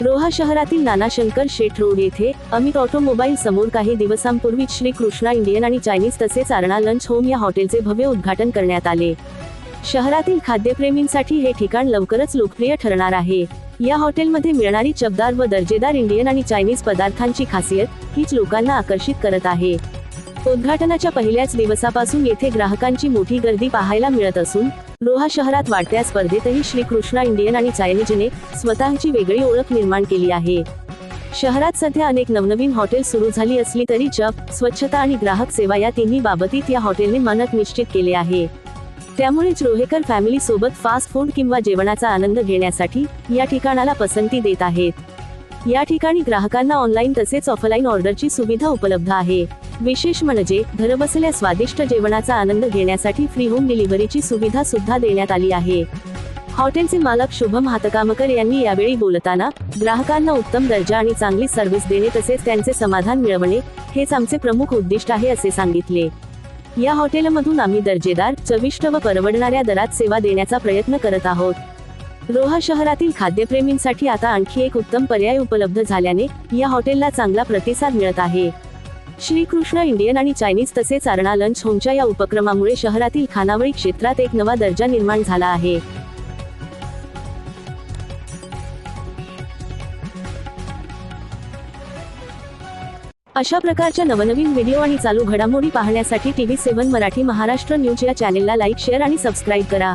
रोहा शहरातील नानाशंकर शेठ रोड येथे अमित ऑटोमोबाईल समोर काही दिवसांपूर्वी श्री कृष्णा इंडियन आणि चायनीज तसेच आरणा लंच होम या हॉटेलचे भव्य उद्घाटन करण्यात आले. शहरातील खाद्यप्रेमींसाठी हे ठिकाण लवकरच लोकप्रिय ठरणार आहे. या हॉटेलमध्ये मिळणारी चबदार व दर्जेदार इंडियन आणि चायनीज पदार्थांची खासियत हीच लोकांना आकर्षित करत आहे. उद्घाटनाच्या पहिल्याच दिवसापासून येथे ग्राहकांची मोठी गर्दी पाहायला मिळत असून रोहा शहरात वाढत्या स्पर्धेतही श्रीकृष्णा इंडियन आणि चायनीजने स्वतःची वेगळी ओळख निर्माण केली आहे. शहरात सध्या अनेक नवनवीन हॉटेल सुरू झाली असली तरी चप स्वच्छता आणि ग्राहक सेवा या तिन्ही बाबतीत या हॉटेलने मानक निश्चित केले आहे. त्यामुळेच रोहेकर फॅमिली सोबत फास्ट फूड किंवा जेवणाचा आनंद घेण्यासाठी या ठिकाणाला पसंती देत आहेत. या ठिकाणी ग्राहकांना ऑनलाईन तसेच ऑफलाईन ऑर्डरची सुविधा उपलब्ध आहे. विशेष म्हणजे घरबसल्या स्वादिष्ट जेवणाचा आनंद घेण्यासाठी फ्री होम डिलिव्हरीची सुविधा सुद्धा देण्यात आली आहे. हॉटेलचे मालक शुभम हातकामकर यांनी यावेळी बोलताना ग्राहकांना उत्तम दर्जा आणि चांगली सर्व्हिस देणे तसेच त्यांचे समाधान मिळवणे हेच आमचे प्रमुख उद्दिष्ट आहे असे सांगितले. या हॉटेलमधून आम्ही दर्जेदार चविष्ट व परवडणाऱ्या दरात सेवा देण्याचा प्रयत्न करत आहोत. रोहा शहरातील खाद्यप्रेमींसाठी आता आणखी एक उत्तम पर्याय उपलब्ध झाल्याने या हॉटेलला चांगला प्रतिसाद मिळत आहे. श्रीकृष्ण इंडियन आणि चायनीज तसेच आरणा लंच होमच्या या उपक्रमामुळे शहरातील खानावळी क्षेत्रात एक नवा दर्जा निर्माण झाला आहे. अशा प्रकारच्या नवनवीन व्हिडिओ आणि चालू घडामोडी पाहण्यासाठी TV seven Marathi Maharashtra news या चॅनेलला लाईक शेअर आणि सबस्क्राईब करा.